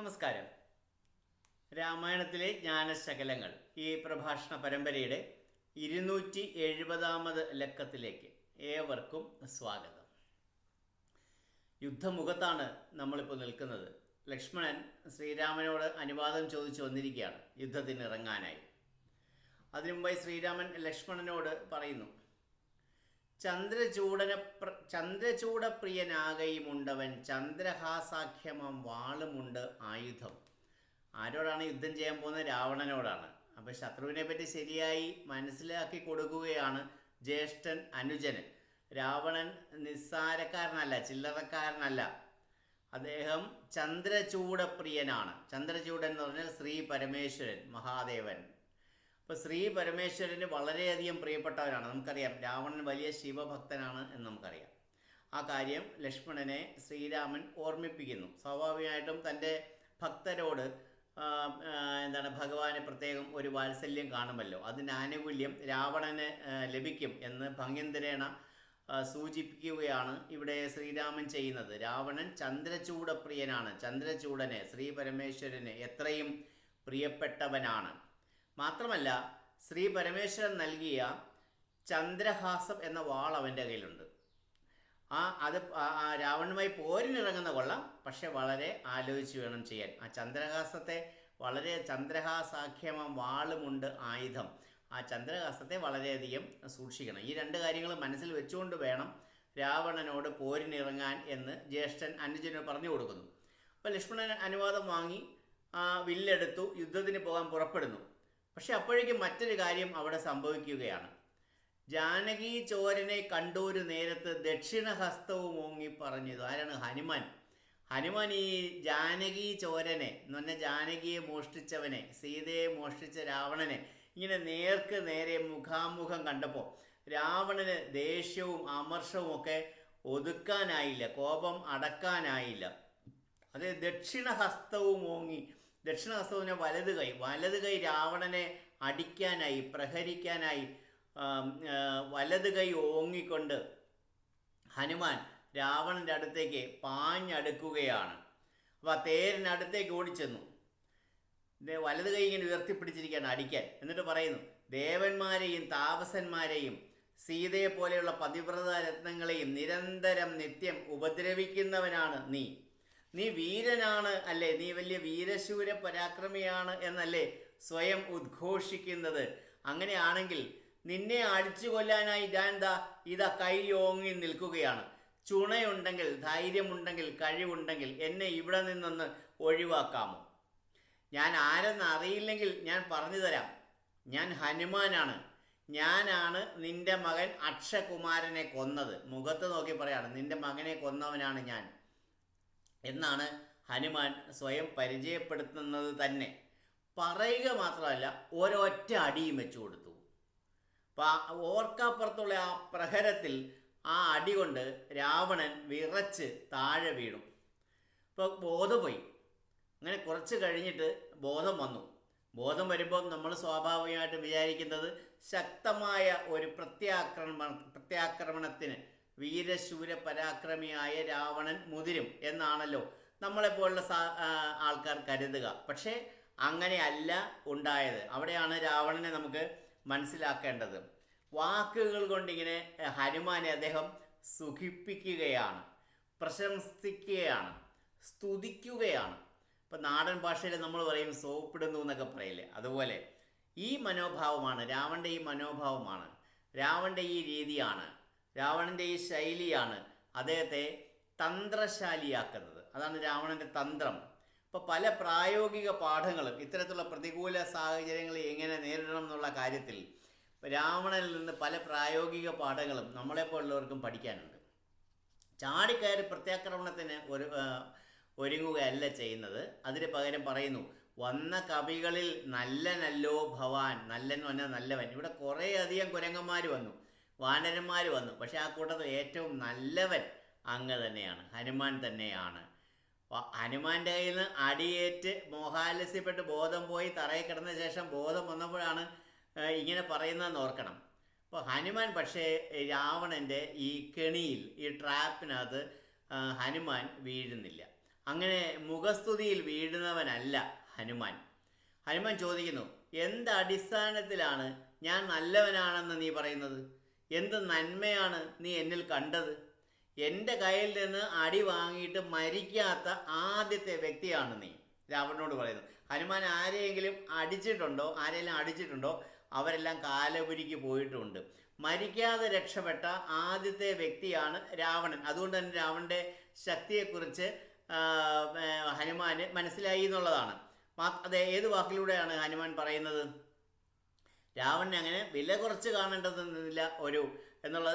നമസ്കാരം. രാമായണത്തിലെ ജ്ഞാനശകലങ്ങൾ ഈ പ്രഭാഷണ പരമ്പരയുടെ ഇരുന്നൂറ്റി എഴുപതാമത് ലക്കത്തിലേക്ക് ഏവർക്കും സ്വാഗതം. യുദ്ധമുഖത്താണ് നമ്മളിപ്പോൾ നിൽക്കുന്നത്. ലക്ഷ്മണൻ ശ്രീരാമനോട് അനുവാദം ചോദിച്ചു വന്നിരിക്കുകയാണ് യുദ്ധത്തിന് ഇറങ്ങാനായി ശ്രീരാമൻ ലക്ഷ്മണനോട് പറയുന്നു ചന്ദ്രചൂടന പ്ര ചന്ദ്രചൂടപ്രിയനാകയുമുണ്ടവൻ. ചന്ദ്രഹാസാഖ്യമം വാളുമുണ്ട് ആയുധം. ആരോടാണ് യുദ്ധം ചെയ്യാൻ പോകുന്നത്? രാവണനോടാണ്. അപ്പോൾ ശത്രുവിനെ പറ്റി ശരിയായി മനസ്സിലാക്കി കൊടുക്കുകയാണ് ജ്യേഷ്ഠൻ അനുജന്. രാവണൻ നിസ്സാരക്കാരനല്ല ചില്ലറക്കാരനല്ല. അദ്ദേഹം ചന്ദ്രചൂടപ്രിയനാണ്. ചന്ദ്രചൂടൻ എന്ന് പറഞ്ഞാൽ ശ്രീ പരമേശ്വരൻ മഹാദേവൻ. അപ്പോൾ ശ്രീ പരമേശ്വരന് വളരെയധികം പ്രിയപ്പെട്ടവരാണ്. നമുക്കറിയാം രാവണൻ വലിയ ശിവഭക്തനാണ് എന്ന് നമുക്കറിയാം. ആ കാര്യം ലക്ഷ്മണനെ ശ്രീരാമൻ ഓർമ്മിപ്പിക്കുന്നു. സ്വാഭാവികമായിട്ടും തന്റെ ഭക്തരോട് എന്താണ് ഭഗവാന് പ്രത്യേകം ഒരു വാത്സല്യം കാണുമല്ലോ. അതിന് ആനുകൂല്യം രാവണന് ലഭിക്കും എന്ന് ഭംഗ്യന്തരേണ സൂചിപ്പിക്കുകയാണ് ഇവിടെ ശ്രീരാമൻ ചെയ്യുന്നത്. രാവണൻ ചന്ദ്രചൂടപ്രിയനാണ് ചന്ദ്രചൂടനെ ശ്രീ പരമേശ്വരന് എത്രയും പ്രിയപ്പെട്ടവനാണ്. മാത്രമല്ല ശ്രീ പരമേശ്വരൻ നൽകിയ ചന്ദ്രഹാസം എന്ന വാൾ അവന്റെ കയ്യിലുണ്ട്. ആ അത് രാവണനുമായി പോരിനിറങ്ങുന്ന കൊള്ളാം. പക്ഷെ വളരെ ആലോചിച്ച് വേണം ചെയ്യാൻ. ആ ചന്ദ്രഹാസത്തെ വളരെ ചന്ദ്രഹാസാഖ്യമം വാളുമുണ്ട് ആയുധം. ആ ചന്ദ്രഹാസത്തെ വളരെയധികം സൂക്ഷിക്കണം. ഈ രണ്ട് കാര്യങ്ങൾ മനസ്സിൽ വെച്ചുകൊണ്ട് വേണം രാവണനോട് പോരിനിറങ്ങാൻ എന്ന് ജ്യേഷ്ഠൻ അനുജന് പറഞ്ഞു കൊടുക്കുന്നു. അപ്പോൾ ലക്ഷ്മണൻ അനുവാദം വാങ്ങി ആ വില്ലെടുത്തു യുദ്ധത്തിന് പോകാൻ പുറപ്പെടുന്നു. പക്ഷെ അപ്പോഴേക്കും മറ്റൊരു കാര്യം അവിടെ സംഭവിക്കുകയാണ്. ജാനകി ചോരനെ കണ്ടൊരു നേരത്ത് ദക്ഷിണഹസ്തവും ഓങ്ങി പറഞ്ഞത് ആരാണ്? ഹനുമാൻ. ഹനുമാൻ ഈ ജാനകി ചോരനെ എന്ന് പറഞ്ഞാൽ ജാനകിയെ മോഷ്ടിച്ചവനെ സീതയെ മോഷ്ടിച്ച രാവണനെ ഇങ്ങനെ നേർക്ക് നേരെ മുഖാമുഖം കണ്ടപ്പോൾ രാവണന് ദേഷ്യവും അമർഷവും ഒക്കെ ഒതുക്കാനായില്ല കോപം അടക്കാനായില്ല. അത് ദക്ഷിണഹസ്തവും ഓങ്ങി പറഞ്ഞാൽ വലത് കൈ വലത് കൈ രാവണനെ അടിക്കാനായി പ്രഹരിക്കാനായി വലത് കൈ ഓങ്ങിക്കൊണ്ട് ഹനുമാൻ രാവണന്റെ അടുത്തേക്ക് പാഞ്ഞടുക്കുകയാണ്. അപ്പോൾ ആ തേരിനടുത്തേക്ക് ഓടിച്ചെന്നു. വലത് കൈ ഇങ്ങനെ ഉയർത്തിപ്പിടിച്ചിരിക്കുകയാണ് അടിക്കാൻ. എന്നിട്ട് പറയുന്നു ദേവന്മാരെയും താപസന്മാരെയും സീതയെ പോലെയുള്ള പതിവ്രത രത്നങ്ങളെയും നിരന്തരം നിത്യം ഉപദ്രവിക്കുന്നവനാണ് നീ. നീ വീരനാണ് അല്ലേ? നീ വലിയ വീരശൂര പരാക്രമിയാണ് എന്നല്ലേ സ്വയം ഉദ്ഘോഷിക്കുന്നത്. അങ്ങനെയാണെങ്കിൽ നിന്നെ അടിച്ചു കൊല്ലാനായി ഞാൻ ദാ ഇതാ കൈ ഓങ്ങി നിൽക്കുകയാണ്. ചുണയുണ്ടെങ്കിൽ ധൈര്യമുണ്ടെങ്കിൽ കഴിവുണ്ടെങ്കിൽ എന്നെ ഇവിടെ നിന്നൊന്ന് ഒഴിവാക്കാമോ? ഞാൻ ആരെന്ന് അറിയില്ലെങ്കിൽ ഞാൻ പറഞ്ഞു തരാം. ഞാൻ ഹനുമാനാണ്. ഞാനാണ് നിന്റെ മകൻ അക്ഷകുമാരനെ കൊന്നത്. മുഖത്ത് നോക്കി പറയാണ് നിന്റെ മകനെ കൊന്നവനാണ് ഞാൻ. എന്നാണ് ഹനുമാൻ സ്വയം പരിചയപ്പെടുത്തുന്നത് തന്നെ. പറയുക മാത്രമല്ല ഒരൊറ്റ അടിയും വെച്ചു കൊടുത്തു. ഓർക്കാപ്പുറത്തുള്ള ആ പ്രഹരത്തിൽ ആ അടി കൊണ്ട് രാവണൻ വിറച്ച് താഴെ വീണു. ഇപ്പോൾ ബോധം പോയി. അങ്ങനെ കുറച്ച് കഴിഞ്ഞിട്ട് ബോധം വന്നു. ബോധം വരുമ്പോൾ നമ്മൾ സ്വാഭാവികമായിട്ട് വിചാരിക്കുന്നത് ശക്തമായ ഒരു പ്രത്യാക്രമണ പ്രത്യാക്രമണത്തിന് വീരശൂര പരാക്രമിയായ രാവണൻ മുതിരും എന്നാണല്ലോ നമ്മളെപ്പോലുള്ള ആൾക്കാർ കരുതുക. പക്ഷേ അങ്ങനെയല്ല ഉണ്ടായത്. അവിടെയാണ് രാവണനെ നമുക്ക് മനസ്സിലാക്കേണ്ടത്. വാക്കുകൾ കൊണ്ടിങ്ങനെ ഹനുമാനെ അദ്ദേഹം സുഖിപ്പിക്കുകയാണ് പ്രശംസിക്കുകയാണ് സ്തുതിക്കുകയാണ്. ഇപ്പം നാടൻ ഭാഷയിൽ നമ്മൾ പറയും സോപ്പിടുന്നു എന്നൊക്കെ പറയില്ലേ? അതുപോലെ ഈ മനോഭാവമാണ് രാവണന്റെ ഈ മനോഭാവമാണ് രാവണന്റെ ഈ രീതിയാണ് രാവണന്റെ ഈ ശൈലിയാണ് അദ്ദേഹത്തെ തന്ത്രശാലിയാക്കുന്നത്. അതാണ് രാവണന്റെ തന്ത്രം. ഇപ്പോൾ പല പ്രായോഗിക പാഠങ്ങളും ഇത്തരത്തിലുള്ള പ്രതികൂല സാഹചര്യങ്ങളെ എങ്ങനെ നേരിടണം എന്നുള്ള കാര്യത്തിൽ രാവണനിൽ നിന്ന് പല പ്രായോഗിക പാഠങ്ങളും നമ്മളെപ്പോലുള്ളവർക്കും പഠിക്കാനുണ്ട്. ചാടിക്കയറി പ്രത്യാക്രമണത്തിന് ഒരു ഒരുങ്ങുകയല്ല ചെയ്യുന്നത്. അതിന് പകരം പറയുന്നു വന്ന കവികളിൽ നല്ലനല്ലോ ഭവാൻ നല്ലൻ പറഞ്ഞാൽ നല്ലവൻ. ഇവിടെ കുറേയധികം കുരങ്ങന്മാർ വന്നു. വാനരന്മാർ വന്നു. പക്ഷേ ആ കൂട്ടത്തിൽ ഏറ്റവും നല്ലവൻ അങ്ങ് തന്നെയാണ്. ഹനുമാൻ തന്നെയാണ്. ഹനുമാന്റെ കയ്യിൽ നിന്ന് അടിയേറ്റ് മോഹാലസ്യപ്പെട്ട് ബോധം പോയി തറയിൽ കിടന്ന ശേഷം ബോധം വന്നപ്പോഴാണ് ഇങ്ങനെ പറയുന്നതെന്ന് ഓർക്കണം. അപ്പോൾ ഹനുമാൻ പക്ഷേ രാവണന്റെ ഈ കെണിയിൽ ഈ ട്രാപ്പിനകത്ത് ഹനുമാൻ വീഴുന്നില്ല. അങ്ങനെ മുഖസ്തുതിയിൽ വീഴുന്നവനല്ല ഹനുമാൻ. ഹനുമാൻ ചോദിക്കുന്നു എന്ത് അടിസ്ഥാനത്തിലാണ് ഞാൻ നല്ലവനാണെന്ന് നീ പറയുന്നത്? എന്ത് നന്മയാണ് നീ എന്നിൽ കണ്ടത്? എന്റെ കയ്യിൽ നിന്ന് അടി വാങ്ങിയിട്ട് മരിക്കാത്ത ആദ്യത്തെ വ്യക്തിയാണ് നീ. രാവണനോട് പറയുന്നു. ഹനുമാൻ ആരെയെങ്കിലും അടിച്ചിട്ടുണ്ടോ? ആരെയെല്ലാം അടിച്ചിട്ടുണ്ടോ? അവരെല്ലാം കാലപുരിക്ക് പോയിട്ടുണ്ട്. മരിക്കാതെ രക്ഷപ്പെട്ട ആദ്യത്തെ വ്യക്തിയാണ് രാവണൻ. അതുകൊണ്ട് തന്നെ രാവണന്റെ ശക്തിയെക്കുറിച്ച് ഹനുമാന് മനസ്സിലായി എന്നുള്ളതാണ്. അത് ഏത് വാക്കിലൂടെയാണ് ഹനുമാൻ പറയുന്നത്? രാവണനെ അങ്ങനെ വില കുറച്ച് കാണേണ്ടതെന്നില്ല ഒരു എന്നുള്ള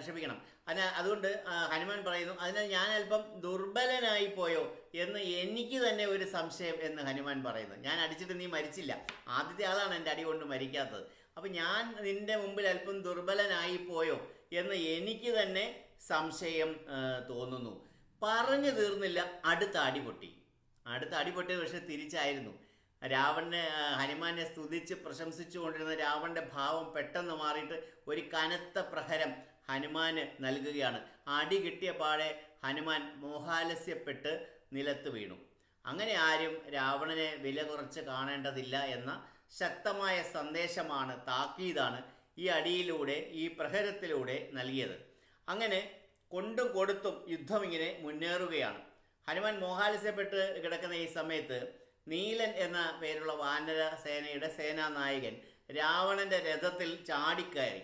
ക്ഷമിക്കണം. അതിന് അതുകൊണ്ട് ഹനുമാൻ പറയുന്നു അതിനാൽ ഞാൻ അല്പം ദുർബലനായി പോയോ എന്ന് എനിക്ക് തന്നെ ഒരു സംശയം എന്ന് ഹനുമാൻ പറയുന്നു. ഞാൻ അടിച്ചിട്ട് നീ മരിച്ചില്ല. ആദ്യത്തെ ആളാണ് എന്റെ അടി കൊണ്ട് മരിക്കാത്തത്. അപ്പം ഞാൻ നിന്റെ മുമ്പിൽ അല്പം ദുർബലനായി പോയോ എന്ന് എനിക്ക് തന്നെ സംശയം തോന്നുന്നു. പറഞ്ഞു തീർന്നില്ല അടുത്ത അടി പൊട്ടി. അടുത്ത അടി പൊട്ടിയത് പക്ഷെ തിരിച്ചായിരുന്നു. രാവണനെ ഹനുമാനെ സ്തുതിച്ച് പ്രശംസിച്ചു കൊണ്ടിരുന്ന രാവണന്റെ ഭാവം പെട്ടെന്ന് മാറിയിട്ട് ഒരു കനത്ത പ്രഹരം ഹനുമാന് നൽകുകയാണ്. അടി കിട്ടിയ പാടെ ഹനുമാൻ മോഹാലസ്യപ്പെട്ട് നിലത്ത് വീണു. അങ്ങനെ ആരും രാവണനെ വില കുറച്ച് കാണേണ്ടതില്ല എന്ന ശക്തമായ സന്ദേശമാണ് താക്കീതാണ് ഈ അടിയിലൂടെ ഈ പ്രഹരത്തിലൂടെ നൽകിയത്. അങ്ങനെ കൊണ്ടും കൊടുത്തും യുദ്ധം ഇങ്ങനെ മുന്നേറുകയാണ്. ഹനുമാൻ മോഹാലസ്യപ്പെട്ട് കിടക്കുന്ന ഈ സമയത്ത് നീലൻ എന്ന പേരുള്ള വാനര സേനയുടെ സേനാനായകൻ രാവണന്റെ രഥത്തിൽ ചാടിക്കയറി.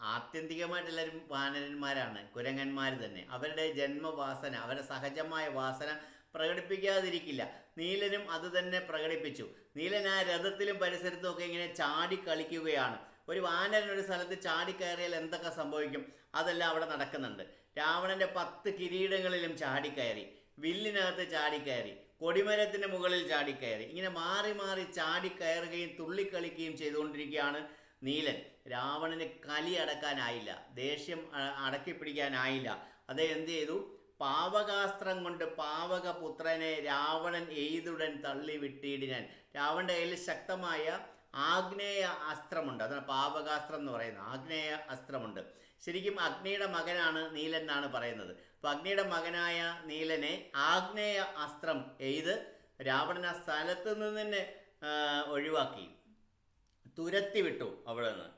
ആത്യന്തികമായിട്ട് എല്ലാവരും വാനരന്മാരാണ് കുരങ്ങന്മാർ തന്നെ. അവരുടെ ജന്മവാസന അവരുടെ സഹജമായ വാസന പ്രകടിപ്പിക്കാതിരിക്കില്ല. നീലനും അത് തന്നെ പ്രകടിപ്പിച്ചു. നീലൻ ആ രഥത്തിലും പരിസരത്തും ഒക്കെ ഇങ്ങനെ ചാടി കളിക്കുകയാണ്. ഒരു വാനരൻ ഒരു സ്ഥലത്ത് ചാടിക്കയറിയാൽ എന്തൊക്കെ സംഭവിക്കും? അതെല്ലാം അവിടെ നടക്കുന്നുണ്ട്. രാവണന്റെ പത്ത് കിരീടങ്ങളിലും ചാടിക്കയറി. വില്ലിനകത്ത് ചാടിക്കയറി കൊടിമരത്തിന് മുകളിൽ ചാടിക്കയറി. ഇങ്ങനെ മാറി മാറി ചാടിക്കയറുകയും തുള്ളിക്കളിക്കുകയും ചെയ്തുകൊണ്ടിരിക്കുകയാണ് നീലൻ. രാവണന് കലി അടക്കാനായില്ല. ദേഷ്യം അടക്കി പിടിക്കാനായില്ല അദ്ദേഹം എന്ത് ചെയ്തു? പാവകാസ്ത്രം കൊണ്ട് പാവകപുത്രനെ രാവണൻ എയ്തുടൻ തള്ളി വിട്ടിടിനാൻ രാവണന്റെ കയ്യിൽ ശക്തമായ ആഗ്നേയ അസ്ത്രമുണ്ട്. അതാണ് പാവകാസ്ത്രം എന്ന് പറയുന്നത്. ആഗ്നേയ അസ്ത്രമുണ്ട്. ശരിക്കും അഗ്നിയുടെ മകനാണ് നീലൻ എന്നാണ് പറയുന്നത്. അപ്പൊ അഗ്നിയുടെ മകനായ നീലനെ ആഗ്നേയ അസ്ത്രം എയ്ത് രാവണൻ ആ സ്ഥലത്ത് നിന്ന് തന്നെ ഒഴിവാക്കി. തുരത്തി വിട്ടു അവിടെ നിന്ന്.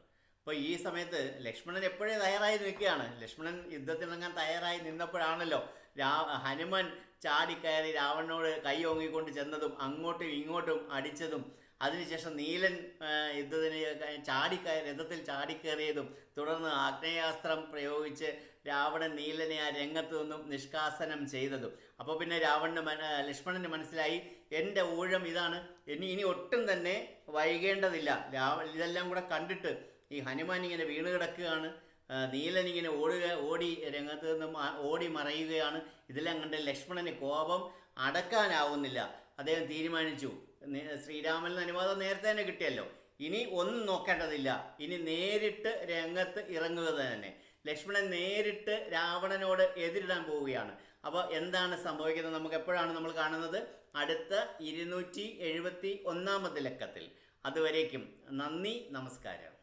അപ്പോൾ ഈ സമയത്ത് ലക്ഷ്മണൻ എപ്പോഴേ തയ്യാറായി നിൽക്കുകയാണ്? ലക്ഷ്മണൻ യുദ്ധത്തിനിറങ്ങാൻ തയ്യാറായി നിന്നപ്പോഴാണല്ലോ രാ ഹനുമാൻ ചാടിക്കയറി രാവണനോട് കൈ ഓങ്ങിക്കൊണ്ട് ചെന്നതും അങ്ങോട്ടും ഇങ്ങോട്ടും അടിച്ചതും അതിനുശേഷം നീലൻ യുദ്ധത്തിന് ചാടിക്കയറി രഥത്തിൽ ചാടിക്കയറിയതും തുടർന്ന് ആഗ്നേയാസ്ത്രം പ്രയോഗിച്ച് രാവണൻ നീലനെ ആ രംഗത്തു നിന്നും നിഷ്കാസനം ചെയ്തതും. അപ്പോൾ പിന്നെ രാവണന് മന ലക്ഷ്മണന് മനസ്സിലായി എന്റെ ഊഴം ഇതാണ്. ഇനി ഇനി ഒട്ടും തന്നെ വൈകേണ്ടതില്ല. രാവ ഇതെല്ലാം കൂടെ കണ്ടിട്ട് ഈ ഹനുമാൻ ഇങ്ങനെ വീണ് കിടക്കുകയാണ്. നീലൻ ഇങ്ങനെ ഓടുക ഓടി രംഗത്ത് നിന്നും ഓടി മറയുകയാണ്. ഇതെല്ലാം കണ്ട് ലക്ഷ്മണന് കോപം അടക്കാനാവുന്നില്ല. അദ്ദേഹം തീരുമാനിച്ചു നി- ശ്രീരാമന് അനുവാദം നേരത്തെ തന്നെ കിട്ടിയല്ലോ. ഇനി ഒന്നും നോക്കേണ്ടതില്ല. ഇനി നേരിട്ട് രംഗത്ത് ഇറങ്ങുക തന്നെ. ലക്ഷ്മണൻ നേരിട്ട് രാവണനോട് എതിരിടാൻ പോവുകയാണ്. അപ്പോൾ എന്താണ് സംഭവിക്കുന്നത്? നമുക്ക് എപ്പോഴാണ് നമ്മൾ കാണുന്നത്? അടുത്ത ഇരുന്നൂറ്റി എഴുപത്തി ഒന്നാമത്തെ ലക്കത്തിൽ. അതുവരേക്കും നന്ദി നമസ്കാരം.